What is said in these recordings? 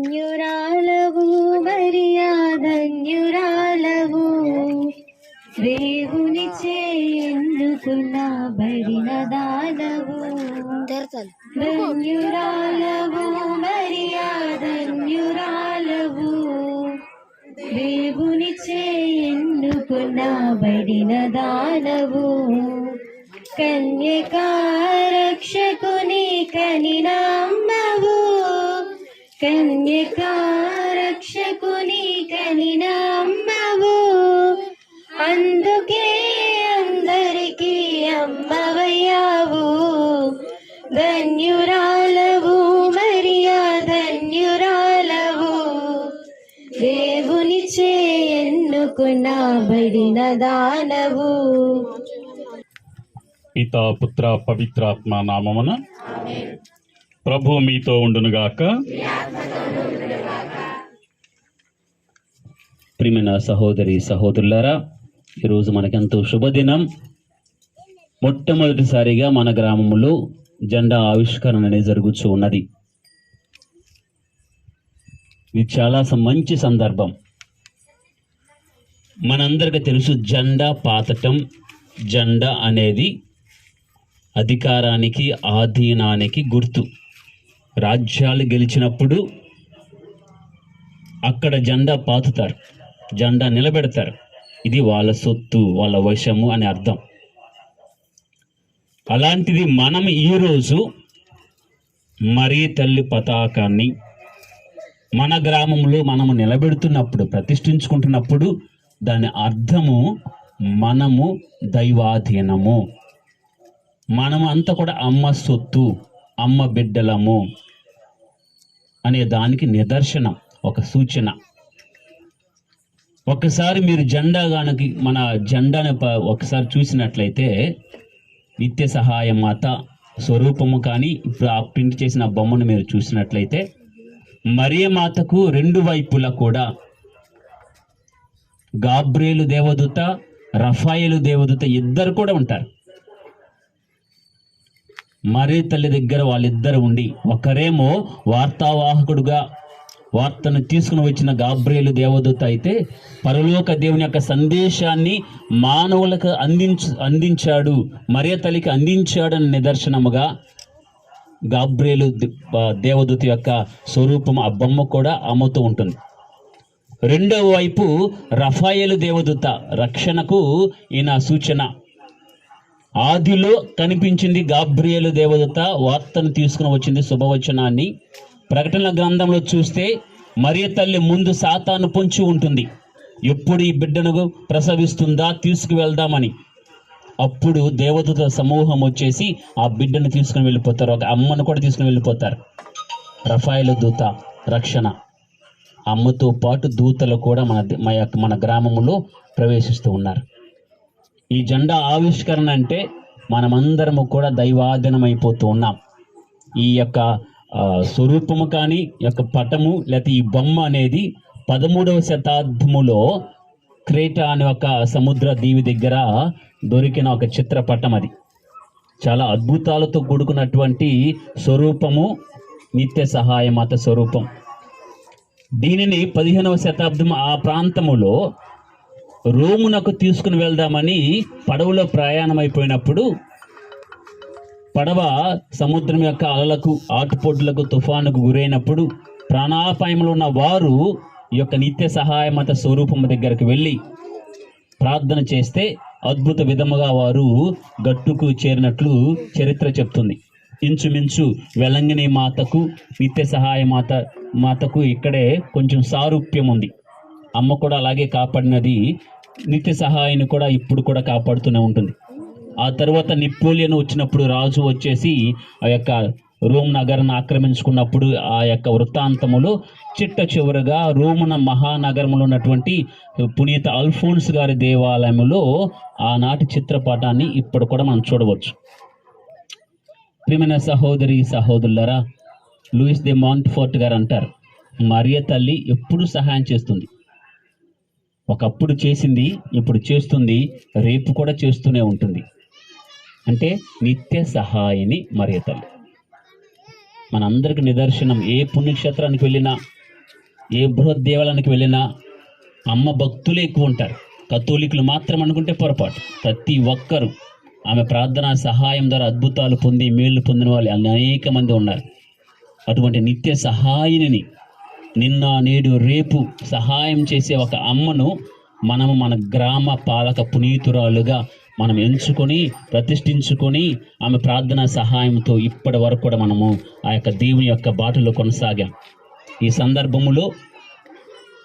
ధన్యురాలవు మర్యాదన్యురాలవు దేవునిచే ఎన్నుకున్న బడిన దానవు ధన్యురాలవు మర్యాదన్యురాలవు దేవునిచే ఎన్నుకున్న బడిన దానవు కన్యకారక్షకుని కన్యకారక్షకుని కనినామ్మవు. అందుకే అందరికీ అమ్మవయ్యావు. ధన్యురాలవు మరియా ధన్యురాలవు. దేవునిచే ఎన్నుకున్న బడిన దానవు. పితా పుత్ర పవిత్రాత్మ నామమున ప్రభు మీతో ఉండునుగాక. ప్రియమైన సహోదరి సహోదరులారా ఈరోజు మనకెంతో శుభదినం. మొట్టమొదటిసారిగా మన గ్రామంలో జెండా ఆవిష్కరణ అనేది జరుగుతూ ఉన్నది. ఇది చాలా మంచి సందర్భం. మనందరికీ తెలుసు జెండా పాతటం. జెండా అనేది అధికారానికి ఆధీనానికి గుర్తు. రాజ్యాలు గెలిచినప్పుడు అక్కడ జెండా పాతుతారు. జెండా నిలబెడతారు. ఇది వాళ్ళ సొత్తు వాళ్ళ వశము అని అర్థం. అలాంటిది మనం ఈరోజు మరీ తల్లి పతాకాన్ని మన గ్రామంలో మనము నిలబెడుతున్నప్పుడు ప్రతిష్ఠించుకుంటున్నప్పుడు దాని అర్థము మనము దైవాధీనము. మనము అంతా కూడా అమ్మ సొత్తు అమ్మ బిడ్డలము అనే దానికి నిదర్శనం ఒక సూచన. ఒకసారి మీరు జెండా గానకి మన జెండాను ప- ఒకసారి చూసినట్లయితే నిత్య సహాయ మాత స్వరూపము కానీ ఇప్పుడు ఆ ప్రింట్ చేసిన బొమ్మను మీరు చూసినట్లయితే మరియమాతకు రెండు వైపులా కూడా గాబ్రేలు దేవదూత రఫాయేలు దేవదూత ఇద్దరు కూడా ఉంటారు. మరీ తల్లి దగ్గర వాళ్ళిద్దరు ఉండి ఒకరేమో వార్తావాహకుడుగా వార్తను తీసుకుని వచ్చిన గాబ్రేలు దేవదూత అయితే పరలోక దేవుని యొక్క సందేశాన్ని మానవులకు అందించ అందించాడు మరియ తల్లికి అందించాడని నిదర్శనముగా గాబ్రేలు దేవదూత యొక్క స్వరూపం ఆ బొమ్మ కూడా అమ్ముతూ ఉంటుంది. రెండవ వైపు రఫాయేలు దేవదూత రక్షణకు ఈయన సూచన. ఆదిలో కనిపించింది గాబ్రియలు దేవదూత వార్తను తీసుకుని వచ్చింది శుభవచనాన్ని. ప్రకటనల గ్రంథంలో చూస్తే మరియ తల్లి ముందు సాతాను పొంచి ఉంటుంది. ఎప్పుడు ఈ బిడ్డను ప్రసవిస్తుందా తీసుకువెళ్దామని. అప్పుడు దేవతల సమూహం వచ్చేసి ఆ బిడ్డను తీసుకుని వెళ్ళిపోతారు. ఒక అమ్మను కూడా తీసుకుని వెళ్ళిపోతారు. రఫాయిల దూత రక్షణ. అమ్మతో పాటు దూతలు కూడా మన మన యొక్క మన గ్రామంలో ప్రవేశిస్తూ ఉన్నారు. ఈ జెండా ఆవిష్కరణ అంటే మనమందరము కూడా దైవాధీనం అయిపోతూ ఉన్నాం. ఈ యొక్క స్వరూపము కానీ యొక్క పటము లేకపోతే ఈ బొమ్మ అనేది పదమూడవ శతాబ్దములో క్రేటా అనే ఒక సముద్ర దీవి దగ్గర దొరికిన ఒక చిత్రపటం అది. చాలా అద్భుతాలతో కూడుకున్నటువంటి స్వరూపము నిత్య సహాయమాత స్వరూపం. దీనిని పదిహేనవ శతాబ్దం ఆ ప్రాంతములో రోమునకు తీసుకుని వెళ్దామని పడవలో ప్రయాణం అయిపోయినప్పుడు పడవ సముద్రం యొక్క అలలకు ఆటుపోట్లకు తుఫానుకు గురైనప్పుడు ప్రాణాపాయంలో ఉన్న వారు ఈ యొక్క నిత్య సహాయమత స్వరూపము దగ్గరకు వెళ్ళి ప్రార్థన చేస్తే అద్భుత విధముగా వారు గట్టుకు చేరినట్లు చరిత్ర చెప్తుంది. ఇంచుమించు వెలంగిని మాతకు నిత్య సహాయ మాత మాతకు ఇక్కడే కొంచెం సారూప్యం ఉంది. అమ్మ కూడా అలాగే కాపాడినది నిత్య సహాయాన్ని కూడా ఇప్పుడు కూడా కాపాడుతూనే ఉంటుంది. ఆ తర్వాత నిపోలియన్ వచ్చినప్పుడు రాజు వచ్చేసి ఆ యొక్క రోమ్ నగరాన్ని ఆక్రమించుకున్నప్పుడు ఆ యొక్క వృత్తాంతములో చిట్ట చివరగా రోమన మహానగరంలో ఉన్నటువంటి పునీత అల్ఫోన్స్ గారి దేవాలయంలో ఆనాటి చిత్రపటాన్ని ఇప్పుడు కూడా మనం చూడవచ్చు. ప్రియమైన సహోదరి సహోదరులరా లూయిస్ ది మాంట్ఫోర్ట్ గారు అంటారు మరియ తల్లి ఎప్పుడు సహాయం చేస్తుంది? ఒకప్పుడు చేసింది ఇప్పుడు చేస్తుంది రేపు కూడా చేస్తూనే ఉంటుంది. అంటే నిత్య సహాయని మరియ తల్లి మనందరికి నిదర్శనం ఏ పుణ్యక్షేత్రానికి వెళ్ళినా ఏ బృహద్దేవాలయానికి వెళ్ళినా అమ్మ భక్తులు ఎక్కువ ఉంటారు. కథోలికులు మాత్రం అనుకుంటే పొరపాటు. ప్రతి ఒక్కరు ఆమె ప్రార్థన సహాయం ద్వారా అద్భుతాలు పొంది మేలు పొందిన వాళ్ళు అనేక మంది ఉన్నారు. అటువంటి నిత్య సహాయిని నిన్న నేడు రేపు సహాయం చేసే ఒక అమ్మను మనము మన గ్రామ పాలక పునీతురాలుగా మనం ఎంచుకొని ప్రతిష్ఠించుకొని ఆమె ప్రార్థన సహాయంతో ఇప్పటి వరకు కూడా మనము ఆ యొక్క దేవుని యొక్క బాటలో కొనసాగాం. ఈ సందర్భములో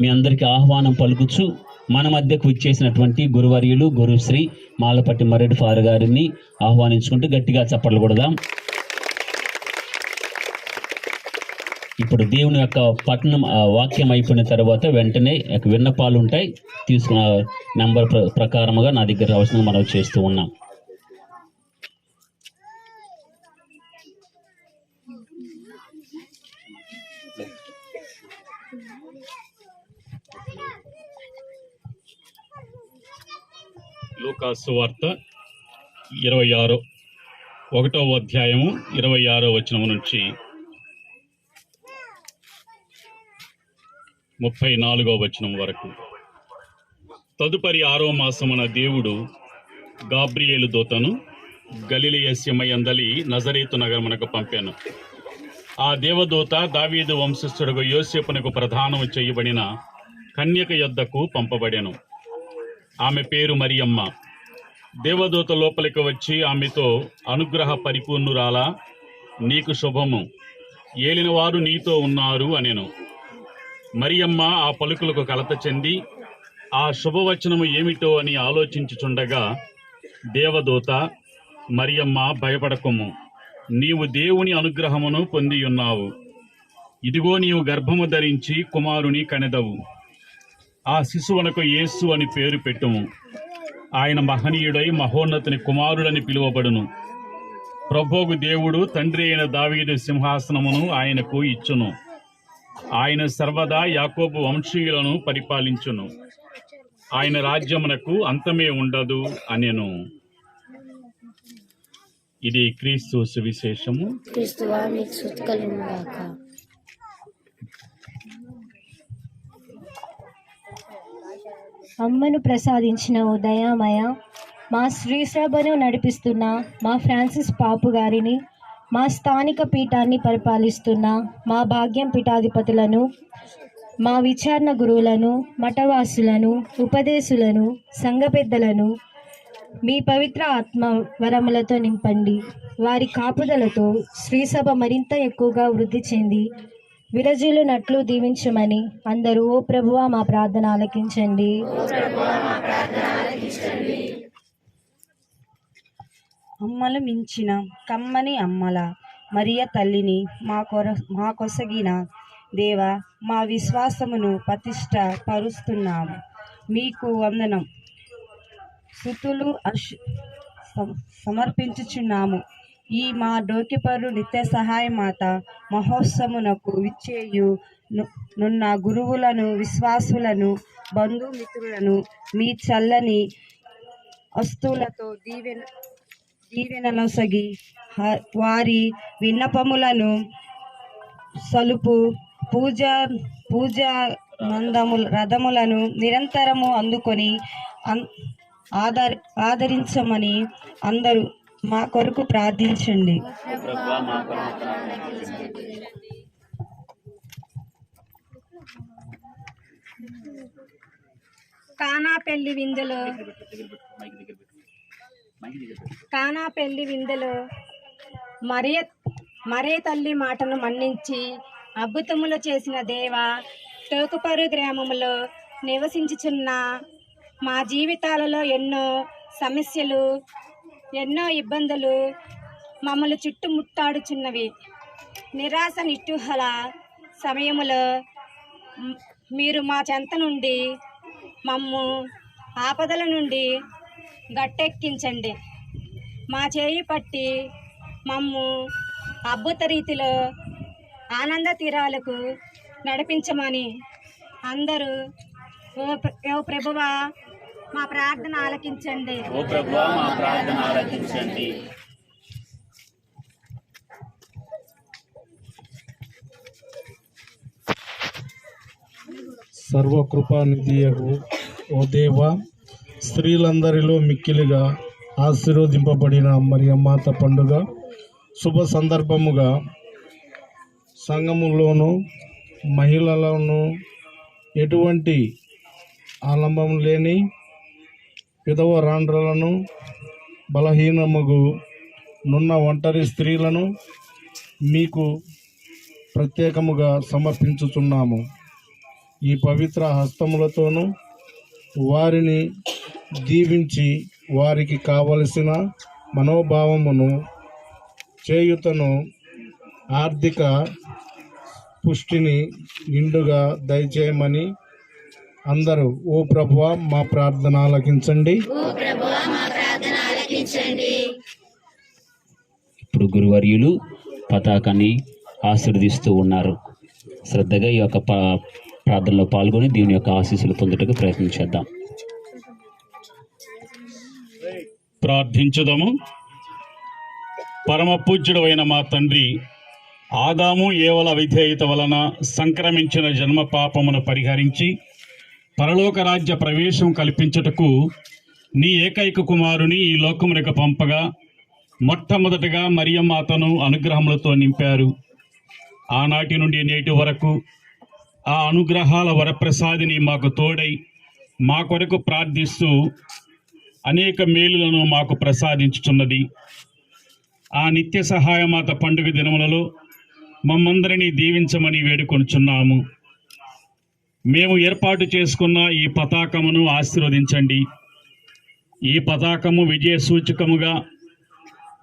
మీ అందరికీ ఆహ్వానం పలుకుచు మన మధ్యకు ఇచ్చేసినటువంటి గురువర్యులు గురుశ్రీ మాలపట్టి మరెడ్డి ఫారు గారిని ఆహ్వానించుకుంటూ గట్టిగా చప్పట్లు కొడదాం. ఇప్పుడు దేవుని యొక్క పట్టణం వాక్యం అయిపోయిన తర్వాత వెంటనే విన్నపాలు ఉంటాయి. తీసుకున్న నెంబర్ ప్రకారముగా నా దగ్గర రావాల్సిన మనం చేస్తూ ఉన్నాం. లూకాసు వార్త ఇరవై ఆరు ఒకటో అధ్యాయము ఇరవై ఆరో వచనం నుంచి ముప్పై నాలుగో వచనం వరకు. తదుపరి ఆరో మాసమున దేవుడు గాబ్రియేలు దూతను గలిలియస్యమయందలి నజరేతు నగరమునకు పంపాను. ఆ దేవదూత దావీదు వంశస్థుడుగు యోసేపునకు ప్రధానము చేయబడిన కన్యక యొద్దకు పంపబడెను. ఆమె పేరు మరియమ్మ. దేవదూత లోపలికి వచ్చి ఆమెతో అనుగ్రహ పరిపూర్ణురాలా నీకు శుభము. ఏలినవారు నీతో ఉన్నారు అనెను. మరియమ్మ ఆ పలుకులకు కలత చెంది ఆ శుభవచనము ఏమిటో అని ఆలోచించుచుండగా దేవదూత మరియమ్మ భయపడకుము. నీవు దేవుని అనుగ్రహమును పొందియున్నావు. ఇదిగో నీవు గర్భము ధరించి కుమారుని కనెదవు. ఆ శిశువునకు యేసు అని పేరు పెట్టుము. ఆయన మహనీయుడై మహోన్నతుని కుమారుడని పిలువబడును. ప్రభోగు దేవుడు తండ్రి అయిన దావీదు సింహాసనమును ఆయనకు ఇచ్చును. ఆయన సర్వదా యాకోబు వంశీయులను పరిపాలించును. ఆయన రాజ్యమునకు అంతమే ఉండదు అనెను. ఇది క్రీస్తు సువిశేషము. అమ్మను ప్రసాదించిన ఓ దయామయ మా శ్రీ సభను నడిపిస్తున్న మా ఫ్రాన్సిస్ పాపు గారిని మా స్థానిక పీఠాన్ని పరిపాలిస్తున్న మా భాగ్యం పీఠాధిపతులను మా విచారణ గురువులను మఠవాసులను ఉపదేశులను సంఘ పెద్దలను మీ పవిత్ర ఆత్మ వరములతో నింపండి. వారి కాపుదలతో శ్రీసభ మరింత ఎక్కువగా వృద్ధి చెంది విరజిల్లునట్లు దీవించమని అందరూ ఓ ప్రభువా మా ప్రార్థన ఆలకించండి. అమ్మలు మించిన కమ్మని అమ్మల. మరియ తల్లిని మా కొర మా కొసగిన దేవ మా విశ్వాసమును ప్రతిష్ట పరుస్తున్నాము. మీకు వందనం. సుతులు అశ్ సమర్పించుచున్నాము. ఈ మా డోకిపరు నిత్య సహాయ మాత మహోత్సవమునకు విచ్చేయు నున్న గురువులను విశ్వాసులను బంధుమిత్రులను మీ చల్లని వస్తువులతో దీవెన దీవెనలొసగి వారి విన్నపములను సలుపు పూజ పూజ నందముల రథములను నిరంతరము అందుకొని అన్- ఆదర్ ఆదరించమని అందరూ మా కొరకు ప్రార్థించండి. కానా పెళ్ళి విందులు. కానా పెళ్ళి విందులో మరియ మరే తల్లి మాటను మన్నించి అద్భుతములు చేసిన దేవ టోకుపరు గ్రామములో నివసించుచున్న మా జీవితాలలో ఎన్నో సమస్యలు ఎన్నో ఇబ్బందులు మమ్మల్ని చుట్టుముట్టాడుచున్నవి. నిరాశ నిట్టుహల సమయములో మీరు మా చెంత నుండి మమ్ము ఆపదల నుండి గట్టెక్కించండి. మా చేయి పట్టి మమ్ము అద్భుత రీతిలో ఆనంద తీరాలకు నడిపించమని అందరూ ఓ ప్ర- ఓ ప్రభువా మా ప్రార్థన ఆలకించండి. ఓ ప్రభువా మా ప్రార్థన ఆలకించండి. సర్వకృపానిధియకు ఓ దేవ స్త్రీలందరిలో మిక్కిలిగా ఆశీర్వదింపబడిన మరి మాత పండుగ శుభ సందర్భముగా సంఘములోనూ మహిళలను ఎటువంటి ఆలంబం లేని విధవ రాండ్రలను బలహీనముగు నున్న ఒంటరి స్త్రీలను మీకు ప్రత్యేకముగా సమర్పించుచున్నాము. ఈ పవిత్ర హస్తములతోనూ వారిని దీవించి వారికి కావలసిన మనోభావమును చేయుతను ఆర్థిక పుష్టిని నిండుగా దయచేయమని అందరూ ఓ ప్రభువ మా ప్రార్థన ఆలకించండి. ఇప్పుడు గురువర్యులు పతాకాన్ని ఆశీర్వదిస్తూ ఉన్నారు. శ్రద్ధగా ఈ యొక్క ప్రార్థనలో పాల్గొని దీని యొక్క ఆశీస్సులు పొందుటకు ప్రయత్నం చేద్దాం. ప్రార్థించుదము. పరమ పూజ్యుడైన మా తండ్రి ఆదాము ఏవల విధేయత వలన సంక్రమించిన జన్మ పాపమును పరిహరించి పరలోక రాజ్య ప్రవేశం కల్పించుటకు నీ ఏకైక కుమారుని ఈ లోకమునకు పంపగా మొట్టమొదటగా మరియమ్మాతను అనుగ్రహములతో నింపారు. ఆనాటి నుండి నేటి వరకు ఆ అనుగ్రహాల వరప్రసాదిని మాకు తోడై మా కొరకు ప్రార్థిస్తూ అనేక మేలులను మాకు ప్రసాదించుచున్నది. ఆ నిత్య సహాయమాత పండుగ దినములలో మమ్మందరినీ దీవించమని వేడుకొనుచున్నాము. మేము ఏర్పాటు చేసుకున్న ఈ పతాకమును ఆశీర్వదించండి. ఈ పతాకము విజయ సూచకముగా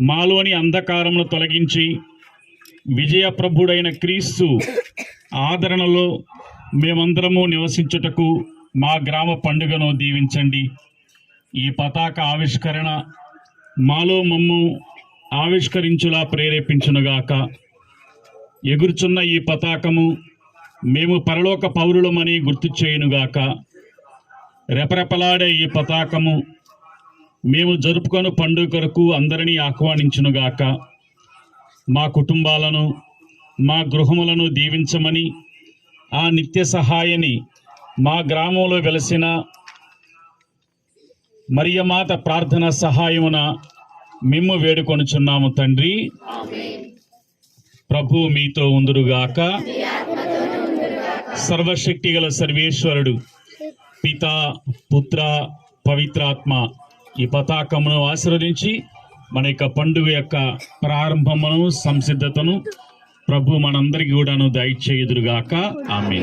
మాలోని అంధకారమును తొలగించి విజయ ప్రభుడైన క్రీస్తు ఆదరణలో మేమందరము నివసించుటకు మా గ్రామ పండుగను దీవించండి. ఈ పతాక ఆవిష్కరణ మాలో మమ్ము ఆవిష్కరించులా ప్రేరేపించునుగాక. ఎగురుచున్న ఈ పతాకము మేము పరలోక పౌరులమని గుర్తు చేయునుగాక. రెపరెపలాడే ఈ పతాకము మేము జరుపుకొని పండుగ కొరకు అందరినీ ఆహ్వానించునుగాక. మా కుటుంబాలను మా గృహములను దీవించమని ఆ నిత్య సహాయని మా గ్రామంలో వెలసిన మరియమాత ప్రార్థన సహాయమున మిమ్ము వేడుకొనుచున్నాము తండ్రి. ప్రభు మీతో ఉందురుగాక సర్వశక్తిగల సర్వేశ్వరుడు పిత పుత్ర పవిత్రాత్మ ఈ పతాకమును ఆశీర్వదించి మన యొక్క పండుగ యొక్క ప్రారంభమును సంసిద్ధతను ప్రభు మనందరికీ కూడాను దయచేయుదురుగాక. ఆమె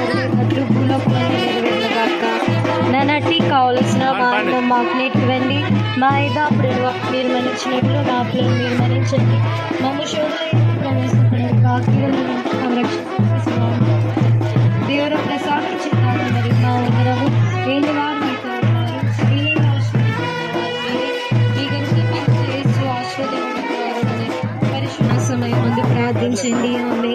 నామము నెరవేరినట్లు భూలోకమందు కావలసిన మా మాకు నేర్పివండి మా ఇదాపుడు మీరు మన్నించినట్లు నా పిల్లలు మీరు మన్నించండి మమ్మ దేవుడు ప్రసాదించున్నాడు మరి మా ఉదరము లేని వారు మీతో ఉన్నారు స్త్రీలను ఆశీర్వదించువారు మీరే. మీ గనుక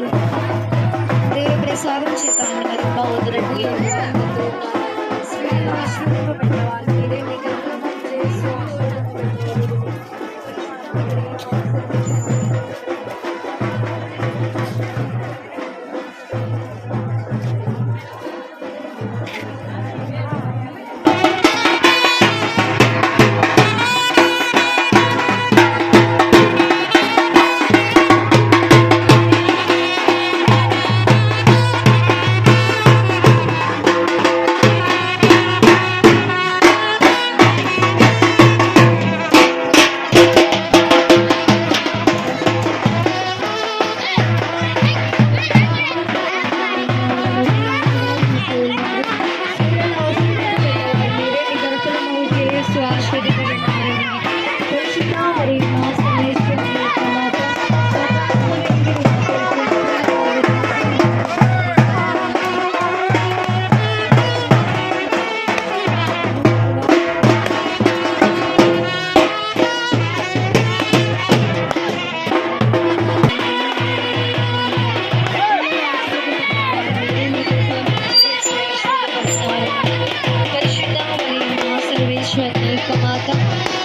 Shreddy Kamata.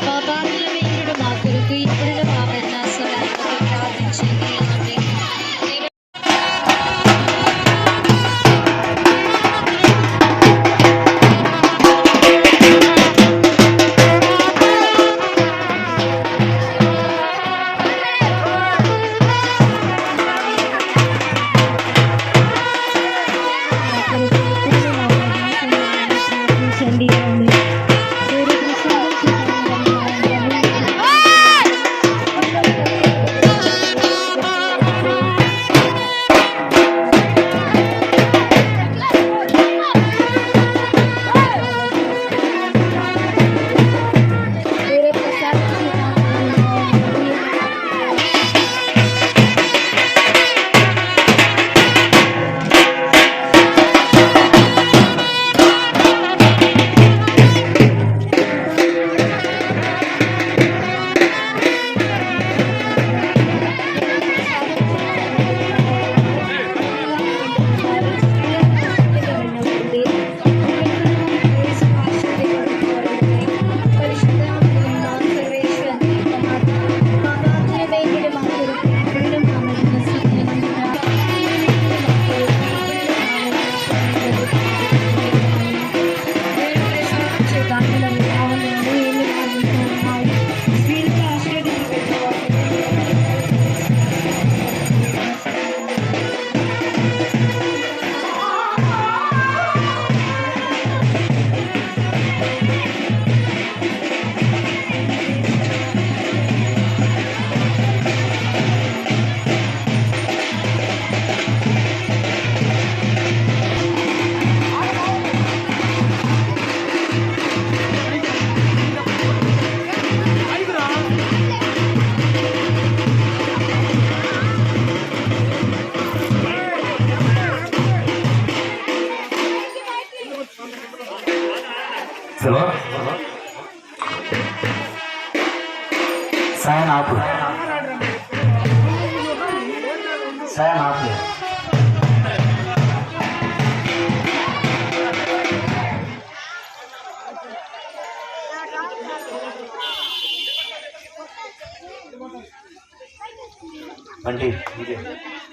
Bye bye.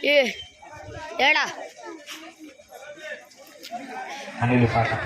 ஏ ஏடா. அணிலு பாட்டா.